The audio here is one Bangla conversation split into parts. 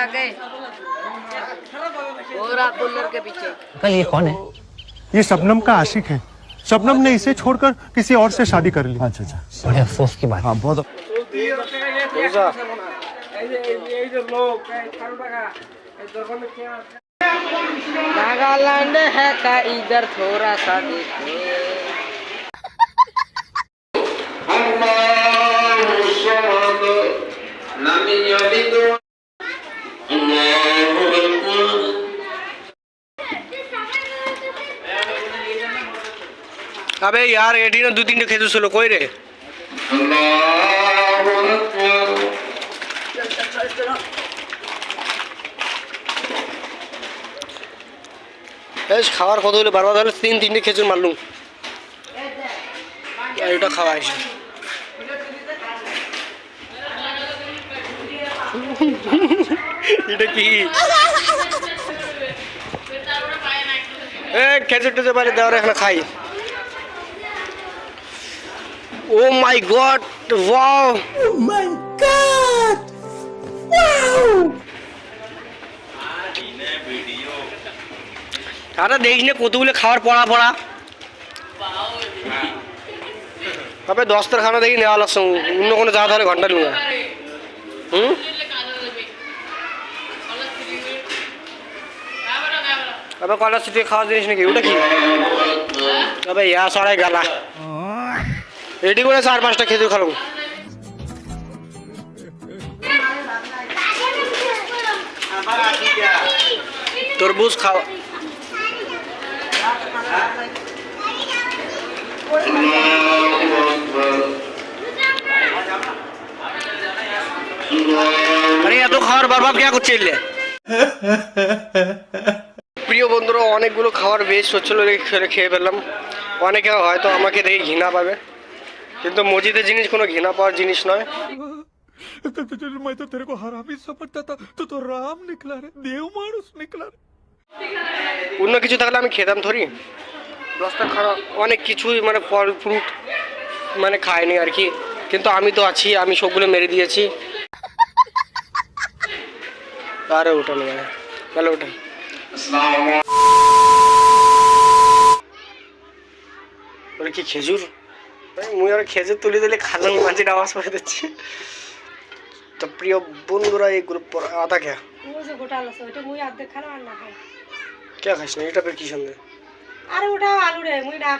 आ और आप बुल्लर के पीछे। कल ये कौन है? ये शबनम का आशिक है। शबनम ने इसे छोड़कर किसी और से शादी कर ली। अच्छा अच्छा। बड़े अफसोस की बात। हाँ बहुत नागालैंड है का इधर थोड़ा सा देखिए আবে यार এডি না দু তিনটে খেজুর ছিল কই রে? খাওয়ার কত হলে বারবার হলে তিন তিনটে খেজুর মারলুম। এটা খাওয়া এটা কি? খেজুর টেজুর বাইরে দেওয়ার, এখানে খাই। ও মাই গড ওয়াও আরে দেখিস না কতগুলো খাওয়ার পড়া পড়া তবে দশটার খানা দেখি নেওয়া লাগছে অন্য কোনো যাওয়া তাহলে ঘণ্টা লুঙ্গা হুম তবে কলা সিটি খাওয়া জিনিস নাকি ওটা কি তবে ইয়া সরাই গালা রেডি করে চার পাঁচটা খেতে খালো তরমুজ খাওয়া আরে এত খাওয়ার কে করছে প্রিয় বন্ধুরা, অনেকগুলো খাওয়ার বেশ হচ্ছিল খেয়ে খেয়ে ফেললাম। অনেকে হয়তো আমাকে দেখে ঘৃণা পাবে। কিন্তু মসজিদের জিনিস কোনো ঘৃণা পাওয়ার জিনিস নয় मैं तो तेरे को हरामी समझता था तो तो राम निकला रे देव मानुस निकला रे অন্য কিছু থাকলে আমি খেতাম ধরি দশটা খারাপ অনেক কিছুই মানে ফল ফ্রুট মানে খায়নি আর কি কিন্তু আমি তো আছি আমি সবগুলো মেরে দিয়েছি আরে ওঠানো মানে তাহলে ওঠাই ওটা কি খেজুর মুই আর খেজে তুলে দিলে খালি মাঝির আওয়াজ পাই দিচ্ছি। তো প্রিয় বন্ধুরা এই গ্রুপ পর আধা কে কে খাস না? এটা কি সন্দেহ? আরে ওটা আলু রে মুই না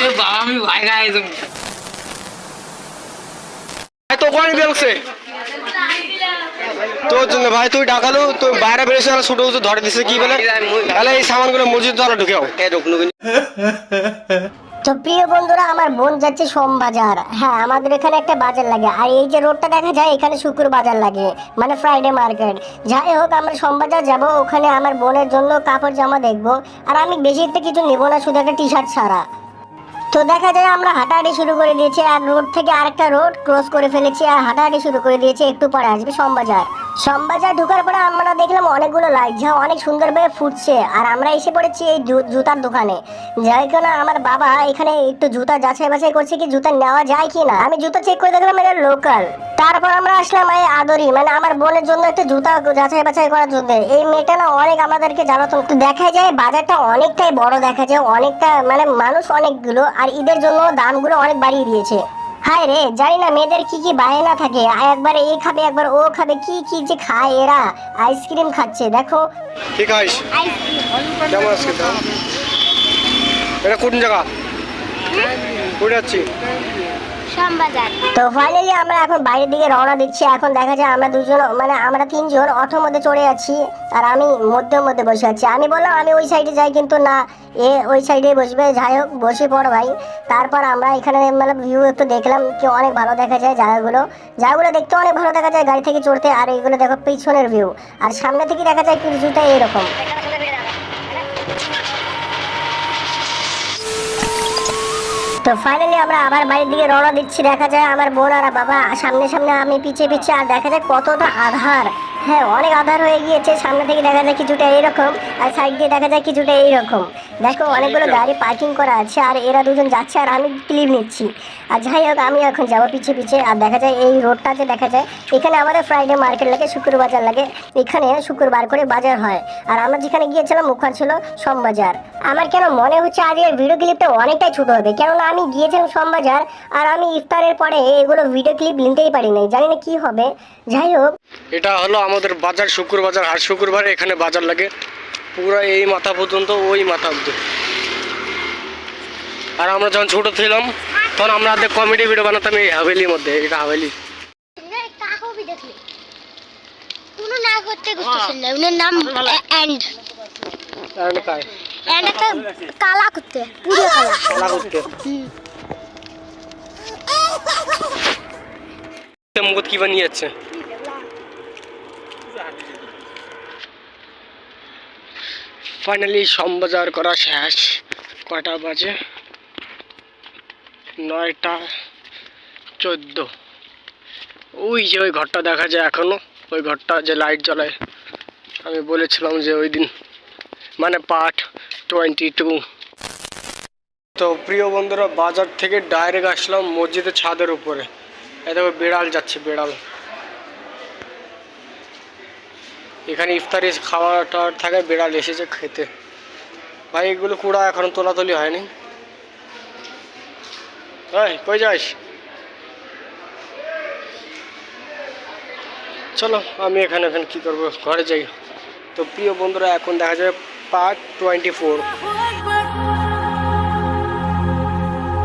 বাবা আমি ভাই গায়ে তো কোন বেলছে? তো তোর জন্য ভাই তুই ডাকালো তুই বাইরে বেরিয়েছে আর ছুটে উঠে ধরে দিছে কি বলে? তাহলে এই সামানগুলো মসজিদ দ্বারা ঢুকেও। তো প্রিয় বন্ধুরা আমার বোন যাচ্ছে সোম বাজার। হ্যাঁ আমাদের এখানে একটা বাজার লাগে। আর এই যে রোডটা দেখা যায় এখানে শুক্র বাজার লাগে মানে ফ্রাইডে মার্কেট। যাই হোক আমরা সোম বাজার যাব ওখানে আমার বোনের জন্য কাপড় জামা দেখব। আর আমি বেশি একটা কিছু নেব না শুধু একটা টি শার্ট ছাড়া। তো দেখা যায় আমরা হাঁটাহাঁটি শুরু করে দিয়েছি। আর রোড থেকে আরেকটা রোড ক্রস করে ফেলেছি আর হাঁটাহাঁটি শুরু করে দিয়েছি একটু পরে আসবে সমবাজার সমবাজার ঢোকার পরে আমরা দেখলাম অনেকগুলো লাইট যা অনেক সুন্দরভাবে ফুটছে। আর আমরা এসে পড়েছি এই জুতার দোকানে। যাই কেন, আমার বাবা এখানে একটু জুতা যাচাই বাছাই করছে কি জুতা নেওয়া যায় কি না আমি জুতা চেক করে দেখলাম এটা লোকাল তারপর আমরা আসলাম এই আদরি মানে আমার বোনের জন্য একটা জুতা যাচাই বাছাই করার জন্য। এই মেয়েটা না অনেক আমাদেরকে জ্বালাতন। তো দেখা যায় বাজারটা অনেকটাই বড় দেখা যায়, অনেকটা মানে মানুষ অনেকগুলো, আর ঈদের জন্য দামগুলো অনেক বাড়িয়ে দিয়েছে। হায় রে? জানি না মেয়েদের কি কি বায়না থাকে। একবার এই খাবে, একবার ও খাবে, কি কি যে খায় এরা? আইসক্রিম খাচ্ছে, দেখো। কি খাইস? এটা কোন জায়গা? কোথায় যাচ্ছি তো ফাইনালি আমরা এখন বাইরের দিকে রওনা দিচ্ছি। এখন দেখা যায় আমরা দুজন মানে আমরা তিনজন অটোর মধ্যে চড়ে আছি আর আমি মধ্যে মধ্যে বসে আছি। আমি বললাম আমি ওই সাইডে যাই কিন্তু না এ ওই সাইডে বসবে। যাই হোক বসে পড় ভাই। তারপর আমরা এখানে মানে ভিউ একটু দেখলাম কি অনেক ভালো দেখা যায় জায়গাগুলো। জায়গাগুলো দেখতে অনেক ভালো দেখা যায় গাড়ি থেকে চড়তে। আর এইগুলো দেখো পিছনের ভিউ আর সামনে থেকে দেখা যায় কিছুটা এরকম। তো ফাইনালি আমরা আবার বাড়ির দিকে রওনা দিচ্ছি। দেখা যায় আমার বোন আর বাবা সামনে সামনে আমি পিছিয়ে পিছিয়ে আর দেখা যায় কতটা আধার। হ্যাঁ অনেক আধার হয়ে গিয়েছে সামনে থেকে দেখা যায় কিছুটা এইরকম আর সাইড দিয়ে দেখা যায় কিছুটা এইরকম। দেখো অনেকগুলো গাড়ি পার্কিং করা আছে আর এরা দুজন যাচ্ছে আর আমি ক্লিপ নিচ্ছি। আর যাই হোক আমি এখন যাব পিছিয়ে পিছিয়ে আর দেখা যায় এই রোডটা যে দেখা যায় এখানে আমাদের ফ্রাইডে মার্কেট লাগে শুক্র বাজার লাগে এখানে শুক্রবার করে বাজার হয়। আর আমরা যেখানে গিয়েছিলাম ওখানে ছিল সোমবাজার। আমার কেন মনে হচ্ছে আজকের ভিডিও ক্লিপটা অনেকটাই ছোট হবে কেননা আমি গিয়েছিলাম সোমবাজার আর আমি ইফতারের পরে এগুলো ভিডিও ক্লিপ নিতেই পারি নাই জানি না কি হবে। যাই হোক। এটা হলো আমাদের বাজার শুক্র বাজার হাট শুক্রবারে এখানে বাজার লাগে। পুরো এই মাথা পর্যন্ত ওই মাথা অব্দি। আর আমরা যখন ছোট ছিলাম তখন আমরা কমেডি ভিডিও বানাতাম এই হাভেলির মধ্যে এটা হাভেলি। না করতে নাম আর একটা কালা পুরো কালা। মুখত কি বানিয়ে যাচ্ছে ফাইনালি সমবাজার করা শেষ। কয়টা বাজে? নয়টা চোদ্দ। ওই যে ওই ঘরটা দেখা যায় এখনও। ওই ঘরটা যে লাইট জ্বলায় আমি বলেছিলাম যে ওই দিন মানে পার্ট টোয়েন্টি টু তো প্রিয় বন্ধুরা, বাজার থেকে ডাইরেক্ট আসলাম মসজিদের ছাদের উপরে। এই দেখো বেড়াল যাচ্ছে, বেড়াল। এখানে ইফতারি খাওয়া টাওয়ার থাকে, বেড়াল এসেছে খেতে। ভাই, এগুলো কুড়া এখন তোলাতলি হয়নি। ভাই কই যাস? চলো, আমি এখানে এখানে কী করব? ঘরে যাই। তো প্রিয় বন্ধুরা, এখন দেখা যাবে পার্ট টোয়েন্টি ফোর